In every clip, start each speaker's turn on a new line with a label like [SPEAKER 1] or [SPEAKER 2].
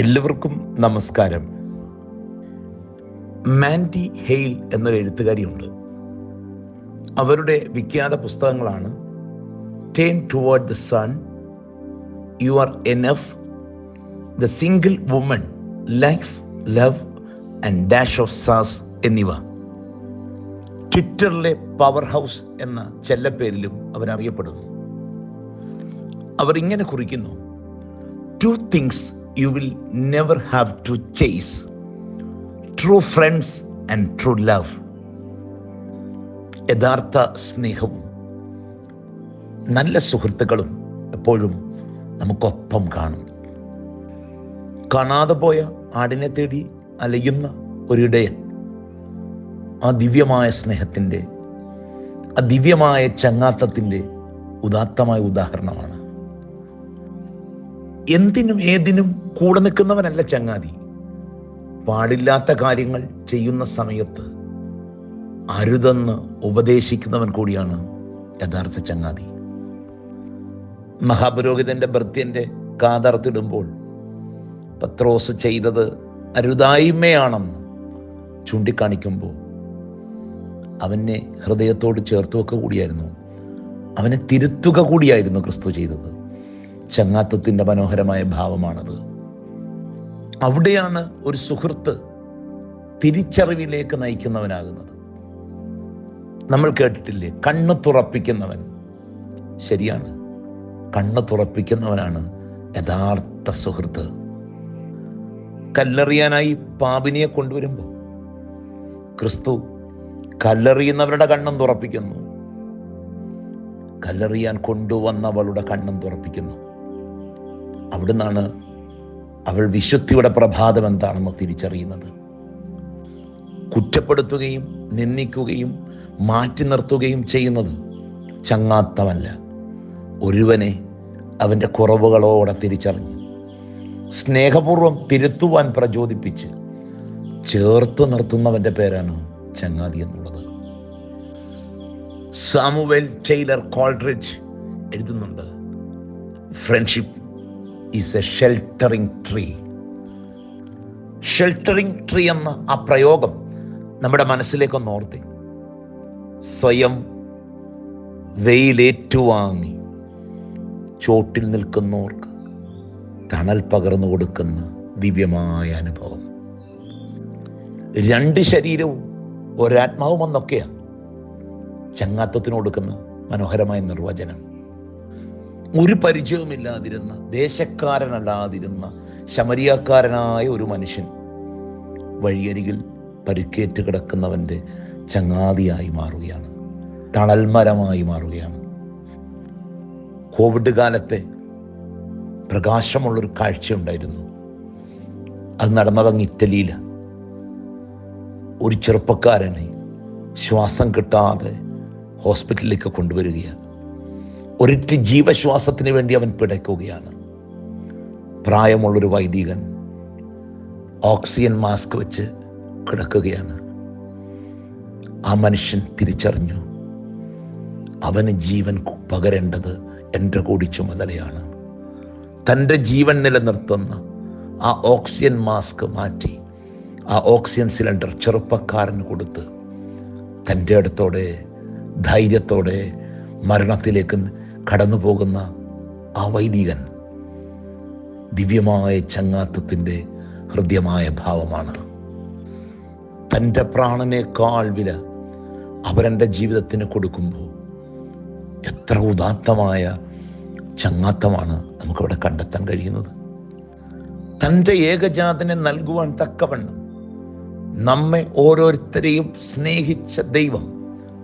[SPEAKER 1] എല്ലാവർക്കും നമസ്കാരം. Mandy hail എന്നൊരു എഴുത്തുകാരിയുണ്ട്. അവരുടെ വിഖ്യാത പുസ്തകങ്ങളാണ് turn toward the sun you are enough the single woman life love and dash of sass എന്നിവ. ട്വിറ്ററിലെ പവർ ഹൗസ് എന്ന ചെല്ലപ്പേരിലും അവരറിയപ്പെടുന്നു. അവർ ഇങ്ങനെ കുറിക്കുന്നു two things you will never have to chase true friends and true love യഥാർത്ഥ സ്നേഹവും നല്ല സുഹൃത്തുക്കളും എപ്പോഴും നമുക്കൊപ്പം കാണും. കാണാതെ പോയ ആടിനെ തേടി അലയുന്ന ഒരിടയൻ ആ ദിവ്യമായ സ്നേഹത്തിന്റെ ആ ദിവ്യമായ ചങ്ങാത്തത്തിന്റെ ഉദാത്തമായ ഉദാഹരണമാണ്. എന്തിനും ഏതിനും കൂടെ നിൽക്കുന്നവനല്ല ചങ്ങാതി. പാടില്ലാത്ത കാര്യങ്ങൾ ചെയ്യുന്ന സമയത്ത് അരുതെന്ന് ഉപദേശിക്കുന്നവൻ കൂടിയാണ് യഥാർത്ഥ ചങ്ങാതി. മഹാപുരോഹിതന്റെ ഭൃത്യന്റെ കാതർത്തിടുമ്പോൾ പത്രോസ് ചെയ്തത് അരുതായ്മയാണെന്ന് ചൂണ്ടിക്കാണിക്കുമ്പോൾ അവനെ ഹൃദയത്തോട് ചേർത്ത് വെക്കുക കൂടിയായിരുന്നു. അവനെ തിരുത്തുക കൂടിയായിരുന്നു ക്രിസ്തു ചെയ്തത്. ചങ്ങാത്തത്തിന്റെ മനോഹരമായ ഭാവമാണത്. അവിടെയാണ് ഒരു സുഹൃത്ത് തിരിച്ചറിവിലേക്ക് നയിക്കുന്നവനാകുന്നത്. നമ്മൾ കേട്ടിട്ടില്ലേ? കണ്ണ് തുറപ്പിക്കുന്നവൻ. ശരിയാണ്. കണ്ണ് തുറപ്പിക്കുന്നവനാണ് യഥാർത്ഥ സുഹൃത്ത്. കല്ലെറിയാനായി പാപിനിയെ കൊണ്ടുവരുമ്പോൾ ക്രിസ്തു കല്ലെറിയുന്നവരുടെ കണ്ണം തുറപ്പിക്കുന്നു. കല്ലെറിയാൻ കൊണ്ടുവന്നവളുടെ കണ്ണം തുറപ്പിക്കുന്നു. അവിടുന്നാണ് അവൾ വിശുദ്ധിയുടെ പ്രഭാതം എന്താണെന്ന് തിരിച്ചറിയുന്നത്. കുറ്റപ്പെടുത്തുകയും നിന്ദിക്കുകയും മാറ്റി നിർത്തുകയും ചെയ്യുന്നത് ചങ്ങാത്തമല്ല. ഒരുവനെ അവന്റെ കുറവുകളോടെ തിരിച്ചറിഞ്ഞ് സ്നേഹപൂർവം തിരുത്തുവാൻ പ്രചോദിപ്പിച്ച് ചേർത്ത് നിർത്തുന്നവന്റെ പേരാണ് ചങ്ങാതി എന്നുള്ളത്. സാമുവേൽ ടൈലർ കോൾഡ്രിഡ്ജ് എഴുതുന്നുണ്ട്. Friendship is a sheltering tree sheltering tree എന്ന ആ പ്രയോഗം നമ്മുടെ മനസ്സിലേക്കൊന്ന് ഓർത്തി. സ്വയം വെയിലേറ്റുവാങ്ങി ചോട്ടിൽ നിൽക്കുന്നവർക്ക് തണൽ പകർന്നു കൊടുക്കുന്ന ദിവ്യമായ അനുഭവം. രണ്ട് ശരീരവും ഒരാത്മാവും എന്നൊക്കെയാണ് ചങ്ങാത്തത്തിന് കൊടുക്കുന്ന മനോഹരമായ നിർവചനം. ഒരു പരിചയവുമില്ലാതിരുന്ന ദേശക്കാരനല്ലാതിരുന്ന ശമരിയാക്കാരനായ ഒരു മനുഷ്യൻ വഴിയരികിൽ പരുക്കേറ്റ് കിടക്കുന്നവന്റെ ചങ്ങാതിയായി മാറുകയാണ്. തണൽമരമായി മാറുകയാണ്. കോവിഡ് കാലത്തെ പ്രകാശമുള്ളൊരു കാഴ്ചയുണ്ടായിരുന്നു. അത് നടന്നതങ്ങ് ഇറ്റലിയിലാണ് ഒരു ചെറുപ്പക്കാരനെ ശ്വാസം കിട്ടാതെ ഹോസ്പിറ്റലിലേക്ക് കൊണ്ടുവരികയാണ്. ഒരിറ്റ് ജീവശ്വാസത്തിന് വേണ്ടി അവൻ പിടയ്ക്കുകയാണ്. പ്രായമുള്ളൊരു വൈദികൻ ഓക്സിജൻ മാസ്ക് വെച്ച് കിടക്കുകയാണ്. ആ മനുഷ്യൻ തിരിച്ചറിഞ്ഞു അവന് ജീവൻ പകരേണ്ടത് എന്റെ കൂടി ചുമതലയാണ്. തന്റെ ജീവൻ നിലനിർത്തുന്ന ആ ഓക്സിജൻ മാസ്ക് മാറ്റി ആ ഓക്സിജൻ സിലിണ്ടർ ചെറുപ്പക്കാരന് കൊടുത്ത് തന്റെ അടുത്തോടെ ധൈര്യത്തോടെ മരണത്തിലേക്ക് കടന്നു പോകുന്ന ആ വൈദികൻ ദിവ്യമായ ചങ്ങാത്തത്തിന്റെ ഹൃദ്യമായ ഭാവമാണ്. തന്റെ പ്രാണനേക്കാൾ വില അവരെന്റെ ജീവിതത്തിന് കൊടുക്കുമ്പോൾ എത്ര ഉദാത്തമായ ചങ്ങാത്തമാണ് നമുക്കവിടെ കണ്ടെത്താൻ കഴിയുന്നത്. തന്റെ ഏകജാതനെ നൽകുവാൻ തക്കവണ്ണം നമ്മെ ഓരോരുത്തരെയും സ്നേഹിച്ച ദൈവം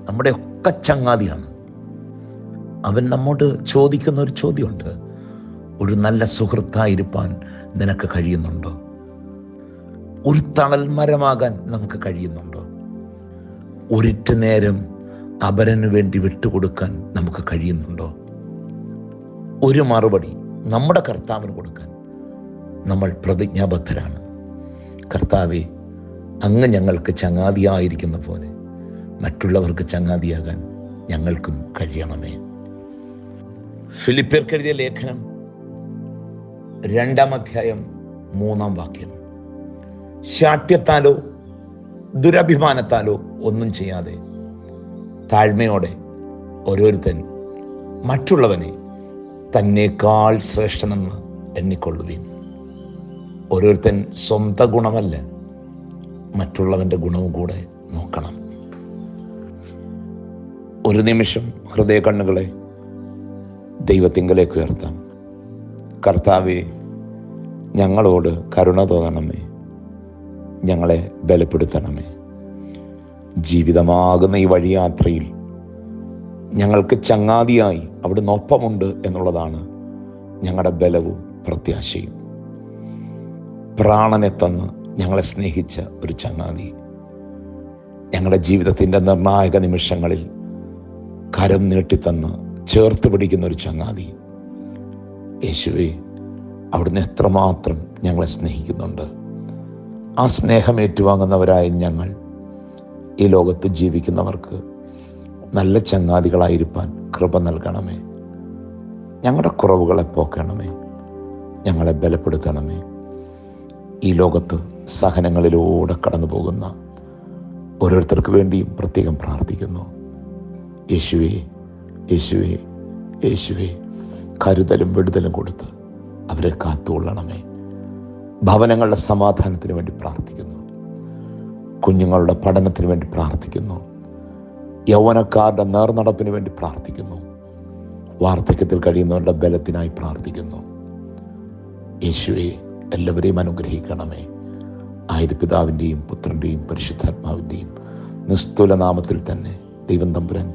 [SPEAKER 1] നമ്മുടെ ഒക്കെ ചങ്ങാതിയാണ്. അവൻ നമ്മോട് ചോദിക്കുന്ന ഒരു ചോദ്യമുണ്ട്. ഒരു നല്ല സുഹൃത്തായിരിക്കാൻ നിനക്ക് കഴിയുന്നുണ്ടോ? ഒരു തണൽ മരമാകാൻ നമുക്ക് കഴിയുന്നുണ്ടോ? ഒരിറ്റ് നേരം അപരന് വേണ്ടി വിട്ടുകൊടുക്കാൻ നമുക്ക് കഴിയുന്നുണ്ടോ? ഒരു മറുപടി നമ്മുടെ കർത്താവിന് കൊടുക്കാൻ നമ്മൾ പ്രതിജ്ഞാബദ്ധരാണ്. കർത്താവെ അങ്ങ് ഞങ്ങൾക്ക് ചങ്ങാതിയായിരിക്കുന്ന പോലെ മറ്റുള്ളവർക്ക് ചങ്ങാതിയാകാൻ ഞങ്ങൾക്കും കഴിയണമേ. ഫിലിപ്പിയർക്കെഴുതിയ ലേഖനം രണ്ടാം അധ്യായം മൂന്നാം വാക്യം. ശാഠ്യത്താലോ ദുരഭിമാനത്താലോ ഒന്നും ചെയ്യാതെ താഴ്മയോടെ ഓരോരുത്തൻ മറ്റുള്ളവനെ തന്നേക്കാൾ ശ്രേഷ്ഠനെന്ന് എണ്ണിക്കൊള്ളുവിൻ. ഓരോരുത്തൻ സ്വന്തം ഗുണമല്ല മറ്റുള്ളവന്റെ ഗുണവും കൂടെ നോക്കണം. ഒരു നിമിഷം ഹൃദയ കണ്ണുകളെ ദൈവത്തിങ്കലേക്ക് ഉയർത്താം. കർത്താവെ ഞങ്ങളോട് കരുണ തോന്നണമേ. ഞങ്ങളെ ബലപ്പെടുത്തണമേ. ജീവിതമാകുന്ന ഈ വഴിയാത്രയിൽ ഞങ്ങൾക്ക് ചങ്ങാതിയായി അവിടുന്ന് ഒപ്പമുണ്ട് എന്നുള്ളതാണ് ഞങ്ങളുടെ ബലവും പ്രത്യാശയും. പ്രാണനെ തന്ന് ഞങ്ങളെ സ്നേഹിച്ച ഒരു ചങ്ങാതി. ഞങ്ങളുടെ ജീവിതത്തിന്റെ നിർണായക നിമിഷങ്ങളിൽ കരം നീട്ടിത്തന്ന് ചേർത്ത് പിടിക്കുന്ന ഒരു ചങ്ങാതി. യേശുവെ അവിടുന്ന് എത്രമാത്രം ഞങ്ങളെ സ്നേഹിക്കുന്നുണ്ട്. ആ സ്നേഹം ഏറ്റുവാങ്ങുന്നവരായ ഞങ്ങൾ ഈ ലോകത്ത് ജീവിക്കുന്നവർക്ക് നല്ല ചങ്ങാതികളായിരിക്കാൻ കൃപ നൽകണമേ. ഞങ്ങളുടെ കുറവുകളെ പോക്കണമേ. ഞങ്ങളെ ബലപ്പെടുത്തണമേ. ഈ ലോകത്ത് സഹനങ്ങളിലൂടെ കടന്നു പോകുന്ന ഓരോരുത്തർക്ക് വേണ്ടിയും പ്രത്യേകം പ്രാർത്ഥിക്കുന്നു. യേശുവേ യേശുവേ യേശുവേ കരുതലും വിടുതലും കൊടുത്ത് അവരെ കാത്തുകൊള്ളണമേ. ഭവനങ്ങളുടെ സമാധാനത്തിന് വേണ്ടി പ്രാർത്ഥിക്കുന്നു. കുഞ്ഞുങ്ങളുടെ പഠനത്തിന് വേണ്ടി പ്രാർത്ഥിക്കുന്നു. യൗവനക്കാരുടെ നേർനടപ്പിന് വേണ്ടി പ്രാർത്ഥിക്കുന്നു. വാർദ്ധക്യത്തിൽ കഴിയുന്നവരുടെ ബലത്തിനായി പ്രാർത്ഥിക്കുന്നു. യേശുവെ എല്ലാവരെയും അനുഗ്രഹിക്കണമേ. ആയത് പിതാവിന്റെയും പുത്രന്റെയും പരിശുദ്ധാത്മാവിന്റെയും നിസ്തുല നാമത്തിൽ തന്നെ ദൈവം തമ്പുരാൻ